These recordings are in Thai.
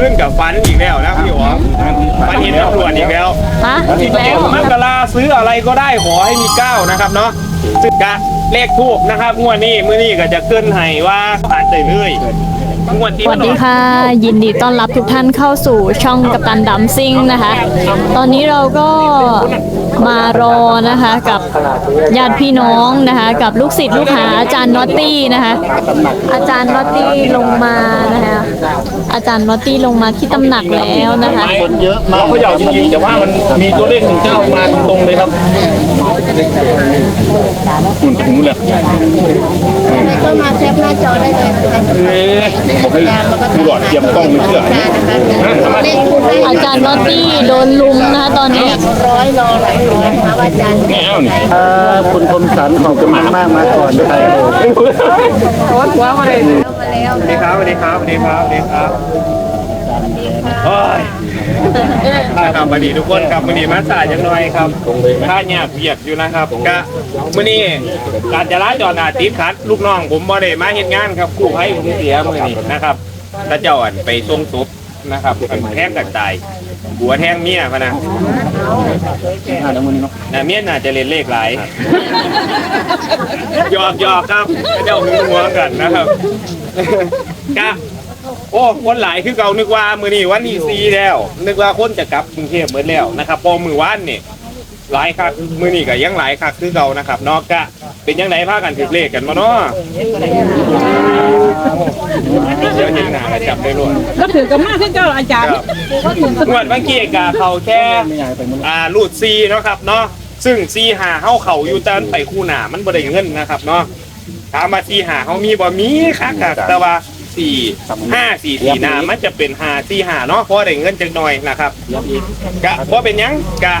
ขึ้นกับฟันอีกแล้วนะพี่หวอฟันเห็นตำรวจอีกแล้วฮะสิอีบกแล้เจ็ดวมกราซื้ออะไรก็ได้ขอให้มีเก้านะครับเนาะซึ่งกะเลขทูบนะครับงวดนี้มื้อนี้ก็จะขึ้นให้ว่าผ่านไปเรื่อยงวดที่ สวัสดีค่ะ ยินดีต้อนรับทุกท่านเข้าสู่ช่องกัปตันดัมซิ่งนะคะ ตอนนี้เราก็มารอนะคะกับญาติพี่น้องนะคะ กับลูกศิษย์ลูกหาอาจารย์นอตตี้นะคะ อาจารย์นอตตี้ลงมานะคะอาจารย์นอตตี้ลงมาที่ตำหนักแล้วนะคะคนเยอะมากเขาเหยาจริงๆแต่ว่ามันมีตัวเลขหนึ่งเก้ามาตรงๆเลยครับคุณถึงเลย ก็มาแคปหน้าจอได้เลยนะคะเอ๊ะบอกให้ดูหลอดเทียมกล้องไม่เชื่อเลขคุณได้อาจารย์นอตตี้โดนลุมนะคะตอนนี้ร้อยรอหลักร้อยนะคะอาจารย์แง่วนี่คุณคมสันของจะมามากมาก่อนใครเข้ามาแล้วสวัสดีครับสวัสดีครับสวัสดีครับสวัสดีครับ โอ้ยนะครับสวัสดีทุกคนครับมื้อนี้มาสายจังน่อยครับถ้าหยาบเหยียดอยู่นะครับกะมื้อนี้การจราจรอาติดขัดลูกน้องผมบ่ได้มาเฮ็ดงานครับกู้ภัยผมเสียมือนี้นะครับแล้วเจ้าอันไปส่งศพนะครับอันแทงกันตายหัวแทงเมียพะนะนะเมียน่าจะเล่นเลขหลายหยอกหยอกครับเจ้าหึงหัวกันนะครับกะ โอ้คนหลายคือเก่านึกว่ามือนี้วันนี้ซีแล้ว นึกว่าคนจะกลับกรุงเทพเหมือนแล้วนะครับพอมือวานนี่หลายคักมือนี้ก็ยังหลายคักคือเก่านะครับเนอกกะเป็นยังไงพากันถือเลขกันมาเนาะเดี๋ยวเห็นหน้าแล้วจับได้รวดก็ถือกับมากขึ้นเจ้าอาจารย์งวดเมื่อกี้กะเขาแค่อ่ารูดซีเนาะครับเนาะซึ่งซีหาเฮาเขาอยู่แต่มันไปคู่หนามันบ่ได้เงินนะครับเนาะถามมาซีหาเฮามีบ่มีคักอะแต่ว่า สี่ห้าสี่สี่หนามันจะเป็นหาสี่หาเนาะเพราะได้เงินจักหน่อยนะครับกะเพราะเป็นหยังกะ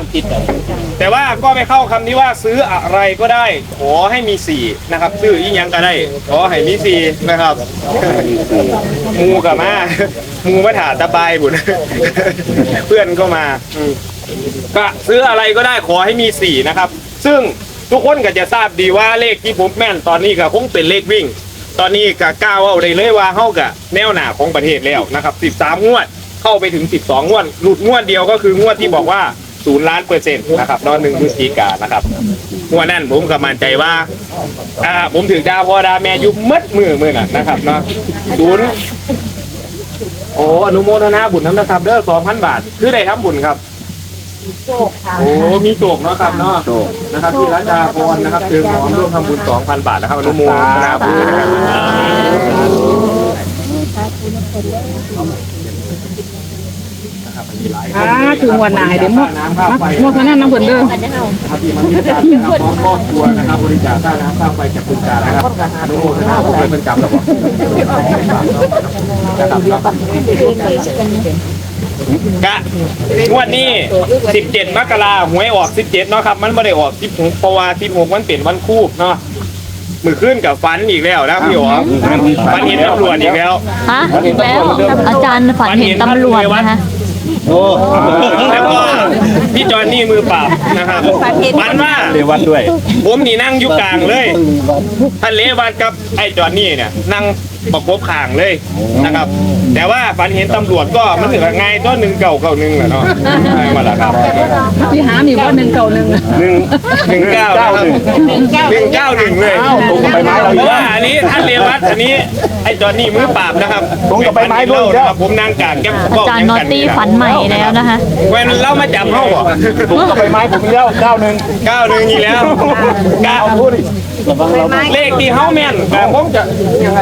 แต่ว่าก็ไม่เข้าคำนี้ว่าซื้ออะไรก็ได้ ขอให้มีสี่นะครับซื้ออีหยังก็ได้ ขอให้มีสี่นะครับมูกับมามูมาถาตะบายบุญเพื่อนก็มาอืมก็ซื้ออะไรก็ได้ขอให้มีสี่นะครับ ซึ่งทุกคนก็จะทราบดีว่าเลขที่ผมแม่นตอนนี้ก็คงเป็นเลขวิ่ง ตอนนี้ก็กล้าวเอาได้เลยว่าเข้ากับแนวหนาของประเทศแล้วนะครับ 13 งวดเข้าไปถึง 12 งวด หลุดงวดเดียวก็คืองวดที่บอกว่าศูนย์ล้านเปอร์เซ็นต์นะครับนอนหนึ่งพฤศจิกานะครับงวดนั้นผมก็มั่นใจว่าอ่า ผมถือดาวพอดาแม่อยุบมัดมือมือน่ะนะครับเนาะศูนย์โอ้อนุโมทนาบุญน้ำนะครับเด้อสองพันบาท คือได้ทำบุญครับ โอ้ มีโจกเนาะครับเนาะนะครับที่รัชดาพรนะครับเติมหอมร่วมทำบุญสองพันบาทนะครับอนุโมทนาบุญนะครับอ่าถึงวันไหนเดี๋ยวมด น้ำค่าไฟมดคนนั้นน้ำเพิ่นเด้อ ครับที่มันมีการนะครับพร้อมครอบครัวนะครับบริจาคค่าน้ำค่าไฟจากคุณกานะครับอนุโมทนาบุญเป็นกรรมแล้วบอกนะครับเนาะ กะงวดนี้ 17 มกราหวยออก 17 เนาะครับ มันไม่ได้ออก 16เพราะว่า 16 มันเป็นวันคูบเนาะมือขึ้นกับฟันอีกแล้วนะพี่หวอฟันเห็นตำรวจอีกแล้วฮะอีกแล้วอาจารย์ฝันเห็นตำรวจนะคะแล้วก็พี่จอนนี่มือเปล่านะครับฟันว่าเรวัดด้วย ผมนี่นั่งอยู่กลางเลยท่านเลวัดกับไอ้จอนนี่เนี่ยนั่ง ประกบข้างเลยนะครับ แต่ว่าฝันเห็นตำรวจก็มันถือว่าไงตัวหนึ่งเก่าเก่าหนึ่งแหละเนาะใช่มาแล้วครับพี่หามีว่าหนึ่งเก่าหนึ่งหนึ่งหนึ่งเก้านะครับหนึ่งเก้าหนึ่งเลยตรงกับใบไม้เราเพอีกราะแล้วว่าอันนี้ท่านเรวัตอันนี้ไอ้จอนนี่มือปราบนะครับตรงกับใบไม้ด้วยอีกแล้วนะครับผมนั่งกลางแก้มอาจารย์นอตตี้ฝันใหม่แล้วนะคะเว้นเล่ามาจับเขาบอกตรงกับใบไม้ผมมีแล้วเก้าหนึ่งเก้าหนึ่งอีกแล้วกะพูดดิเลขที่เฮาแม่นแต่ผมจะยังไง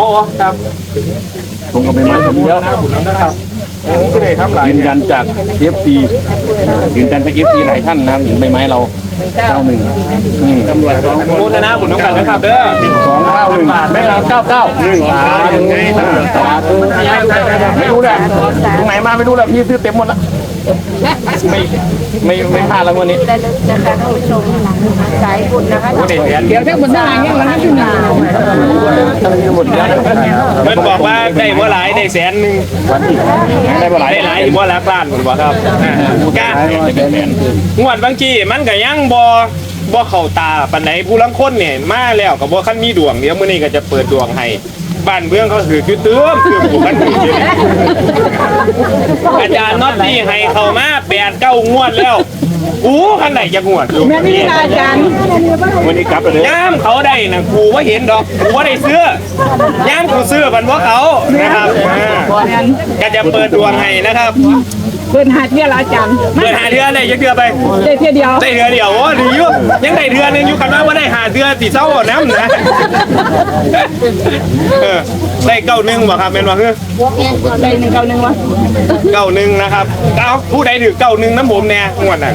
โอ้ครับตรงกับใบไม้ผมมีแล้วหน้าบุญแล้วนะครับผมก็เลยทำหลายยืนยันจากเอฟซียืนยันจากเอฟซีหลายท่านนะครับถึงใบไม้เราเก้าหนึ่งตำรวจสองโมทนาบุญน้องกันนะครับเด้อสองเก้าหนึ่งไม่เอาเก้าเก้าหนึ่งสามสาธุไม่รู้แหละตรงไหนมาไม่รู้แหละพี่ซื้อเต็มหมดละ ไม่ไม่ไม่พลาดแล้ววันนี้ได้เลยนะคะท่านผู้ชมสายบุญนะคะโอ้เด็ดแดนเดี๋ยวเท่าบนหน้าอย่างนั้นที่หนึ่งหมดแล้วเพิ่นบอกว่าได้บ่หลายได้แสนหนึ่งได้เมื่อไหร่ได้หลายบ่หลักล้านผมบอกครับอ่ากะงวดบางทีมันก็ยังบ่ บ่เข้าตาปานไหนผู้ลังคนเนี่ยมาแล้วก็บ่คันมีดวงเดี๋ยวมื้อนี้ก็จะเปิดดวงให้บ้านเมืองเขาถือคือเตื้อมคือผู้คันถืออยู่นี่อาจารย์น็อตตี้ให้เขามาแปดเก้างวดแล้วกูขันไหนจะงวดอยู่แม่นี่อาจารย์วันนี้กลับไปเลยย่ามเขาได้นะกูว่าเห็นดอกกูว่าได้เสื้อย่ามกูเสื้อมันว่าเขานะครับอ่าก็จะเปิดดวงให้นะครับ เปิดหาเที่ยละอาจารย์เปิดหาเดือนเลยยังเดือนไป ได้เที่ยเดียวได้เดือนเดียวโอ้ดีอยู่ยังได้เดือนหนึงอยู่กันว่าว่าได้หาเดือนตีเศร้าเอาน้ำนะเออได้เก้าหนึ่งบ่ครับเป็นว่าเฮ้อได้หนึ่งเก้าหนึ่งวะเก้าหนึ่งนะครับเอาผู้ใดถือเก้าหนึ่งน้ำผมแน่งวดน่ะ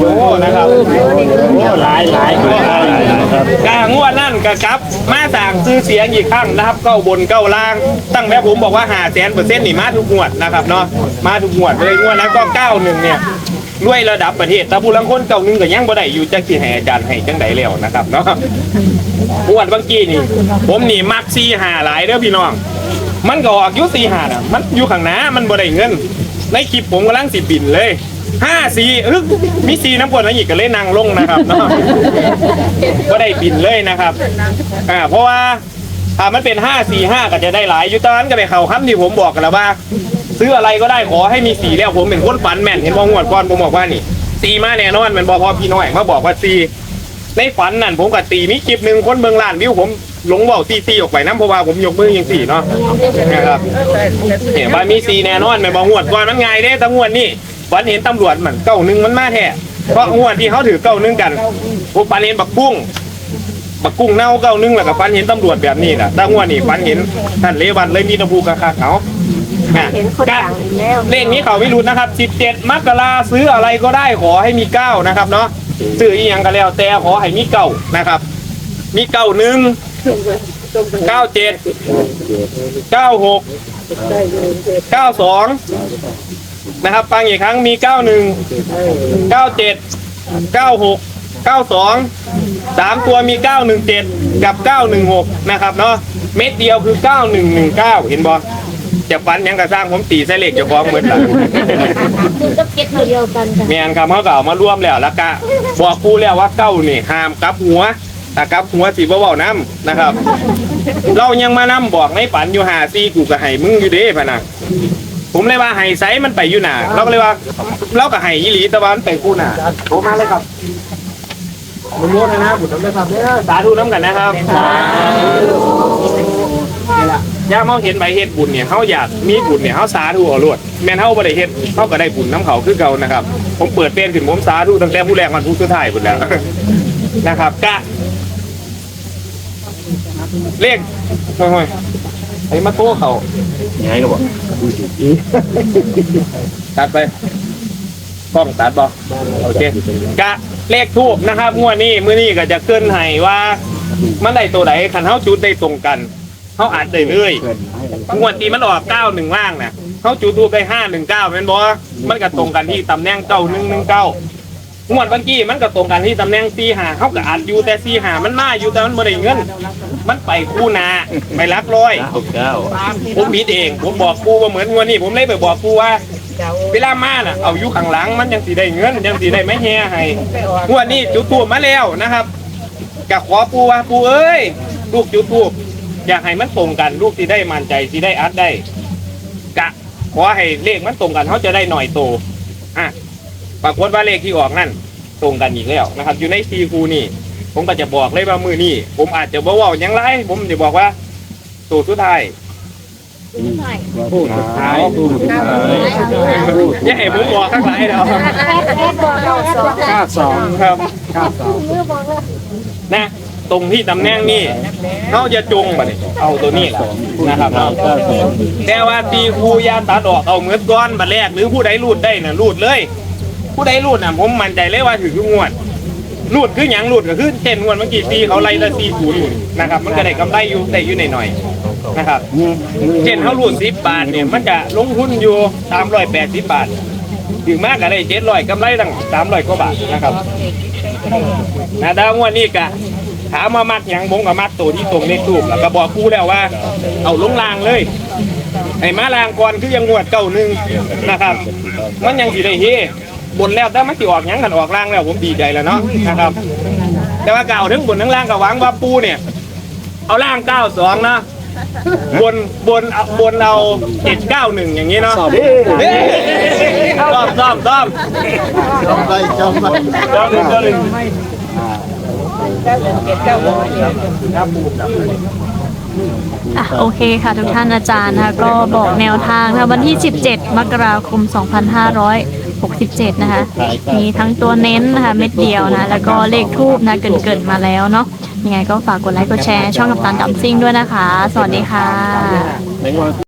โอ้นะครับหลายหลายหลายหลายครับกางวดนั่นกะครับ มาสั่งซื้อเสียงอีกครั้งนะครับเก้าบนเก้าล่าง ตั้งแต่ผมบอกว่าหาแสนเปอร์เซ็นต์นี่มาทุกงวดนะครับเนาะมาทุกงวดเลยงวดนั้นก็เก้าหนึ่งเนี่ยด้วยระดับประเทศแต่ผู้ลังคนเก้าหนึ่งก็ยังบ่ได้อยู่จังสิให้อาจารย์ให้จังไดแล้วนะครับเนาะงวดเมื่อกี้นี่ ผมนี่มักซีหาหลายเด้อพี่น้อง มันก็ออกอยุซีหาน่ะ มันอยู่ข้างหน้ามันบ่ได้เงิน ในคลิปผมกำลังสิบินเลย ห้าสีเอ้ยมีสีน้ำกรดอะไรอีกก็เลยนั่งลงนะครับเนาะก็ได้บินเลยนะครับอ่าเพราะว่าถ้ามันเป็นห้าสี่ห้าก็จะได้หลายอยู่ตอนนั้นก็ไปเขาคำที่ผมบอกกันแล้วว่า ซื้ออะไรก็ได้ขอให้มีสีแล้วผมเป็นคนฝันแม่นเห็นว่างวดก่อนผมบอกว่านี่สีมาแน่นอนมันบอกพอพี่น้อยมาบอกว่าสีในฝันนั่นผมกับตีมีคลิปหนึ่งคนเมืองล้านวิวผมหลงเว่าซีซีออกไปน้ำเพราะว่าผมยกมือยังสี่เนาะนะครับเนี่ยบ้านมีสีแน่นอนมันบอกงวดก่อนมันไงายเด้แต่งวดนี่ ฝันเห็นตำรวจมันเก้าหนึ่งมันมาแท้เพราะงวดที่เขาถือเก้าหนึ่งกันผมฝันเห็นบักกุ้งบักกุ้งเน่าเก้านึงแล้วก็ฟันเห็นตำรวจแบบนี้นะตั้งว่านี่ฟันเห็นท่านเลวันเลยมีตะพูกระคาเขาเห็นคนดังแล้วเลขนี้เขาไม่รู้นะครับ 17 มกราซื้ออะไรก็ได้ขอให้มีเก้านะครับเนาะซื้ออีหยังก็แล้วแต่ขอให้มีเก้านะครับ มีเก้าหนึ่งเก้าเจ็ดเก้าหกเก้าสอง นะครับ ฟังอีกครั้งมีเก้าหนึ่งเก้าเจ็ดเก้าหกเก้าสองสามตัวมี 917 กับ 916 นะครับเนาะเม็ดเดียวคือ 9119 เห็นบอจะฟันหยังกระสร้างผมตีใส่เหล็กเจะฟ้าของเหมือนหลังคือก็เก็ตเดียวกันค่ะแมนครับเขาก็เอามาร่วมแล้วแล้วก็บอกกูแล้วว่าเก้านี่ห้ามกลับหัวถ้ากลับหัวสิบ่เว้าน้ำนะครับ เรายังมานํบอกในฝันอยู่หาซีกูก็ให้มึงอยู่เด้พะนะ ผมเลยว่าให้ไซมันไปอยู่หนาเราก็เลยว่าเราก็ให้ยีหลีแตะวันไปกูหนาโทรมาเลยครับมุนโมนะนะบุตรน้ำเลยครับเนี่ยสาธุน้ำกันนะครับนี่ล่ะย่าเมาเห็นใบเฮ็ดบุญเนี่ยเขาอยากมีบุญเนี่ยเขาสาธุเอาลวดแม่นเขาบ่ได้เฮ็ดเขาก็ได้บุญน้ำเขาคือเก่านะครับ ผมเปิดเป็นขึ้นผมสาธุตั้งแต่ผู้แรกมันผู้สุดท้ายหมดแล้วนะครับกะเลขโอ้ย ไอ้มาโต้เขายังไงก็บอกตัดไปกล้องตัดบอกโอเคกะเลขทูบนะครับงวดนี้มื้อนี้ก็จะเกินให้ว่า มันได้ตัวไหนคันเฮาจุดได้ตรงกันเฮาอาจได้เลยงวดที่มันออกเก้าหนึ่งล่างน่ะเฮาจุดทูบได้ห้าหนึ่งเก้าเป็นบ่มันก็ตรงกันที่ตำแหน่งเก้าหนึ่งหนึ่งเก้า งวดเมื่อกี้มันก็ตรงกันที่ตำแหน่งสี่หาเขาก็อาจอยู่แต่สี่หามันมาอยู่แต่มันบ่ได้เงิน มันไปคู่นาไปรักร้อยหกเก้าผมผิดเอง ผมบอกกูว่าเหมือนวันนี้ผมเลยไปบอกกูว่า เวลามาน่ะเอาอยู่ข้างหลังมันยังสีได้เงินยังสีได้ไม่แห่ให้งวันนี้จุดตูบมาแล้วนะครับกะขอปูว่าปูเอ้ยลูกจุดตูบอยากให้มันตรงกันลูกสีได้มั่นใจสีได้อัดได้กะขอให้เลขมันตรงกันเขาจะได้หน่อยโตอะ ปรากฏว่าเลขที่ออกนั่นตรงกันอีกแล้วนะครับ อยู่ในซีคูนี่ ผมก็จะบอกเลยว่ามือนี่ผมอาจจะบอกว่าหยังไร ผมจะบอกว่าตัวสุดท้ายพูดท้ายพูดท้ายอย่าให้ผมบอกข้างหลังเนาะเก้าสองครับเก้าสองนะตรงที่ตำแหน่งนี่เขาจะจงบัดนี้เอาตัวนี้แหละนะครับเนาะแต่ว่าตีครูยาตัดออกเอาเหมือนก้อนบัดแรกหรือผู้ใดรูดได้น่ะรูดเลย ผู้ใดรูดน่ะผมมั่นใจเลยว่าถือคืองวดรูดคือหยังรูดก็คือเช่นงวดเมื่อกี้ตีเขาไล่ละตีศูนย์นะครับ มันก็ได้กำไรอยู่ได้อยู่หน่อยๆนะครับเช่นเขารูดสิบบาทเนี่ยมันจะลงทุนอยู่สามร้อยแปดสิบบาทถึงมากก็ได้เจ็ดร้อยกำไรตั้งสามร้อยกว่าบาทนะครับนะดาวงวดนี้กะถามมามักหยังบงกับมักตัวที่ตรงเลขทูบแล้วก็บอกกูแล้วว่า เอาลงรางเลยไอ้มาลางก่อนคือยังงวดเก่าหนึ่งนะครับ มันยังสิได้เฮ บนแล้วแต่มันสิออกหยังกันออกล่างแล้วผมดีใจแล้วเนาะนะครับ แต่ว่าเก่าถึงบนทั้งล่างกับหวังว่าปูเนี่ย เอาล่างเก้าสองนะบนบนเอาบนเอาเจ็ดเก้าหนึ่งอย่างนี้เนาะสอบดิเฮ้ยต้อมต้อมต้อมจำได้จำได้ต้อมหนึ่งต้อมหนึ่งอะโอเคค่ะทุกท่านอาจารย์นะคะก็บอกแนวทางนะคะวันที่ 17 มกราคม 67 นะคะ มีทั้งตัวเน้นนะคะเม็ดเดียวนะ แล้วก็เลขทูบนะเกินๆมาแล้วเนาะ ยังไงก็ฝากกดไลค์กดแชร์ช่องกับตันดับซิ่งด้วยนะคะ สวัสดีค่ะ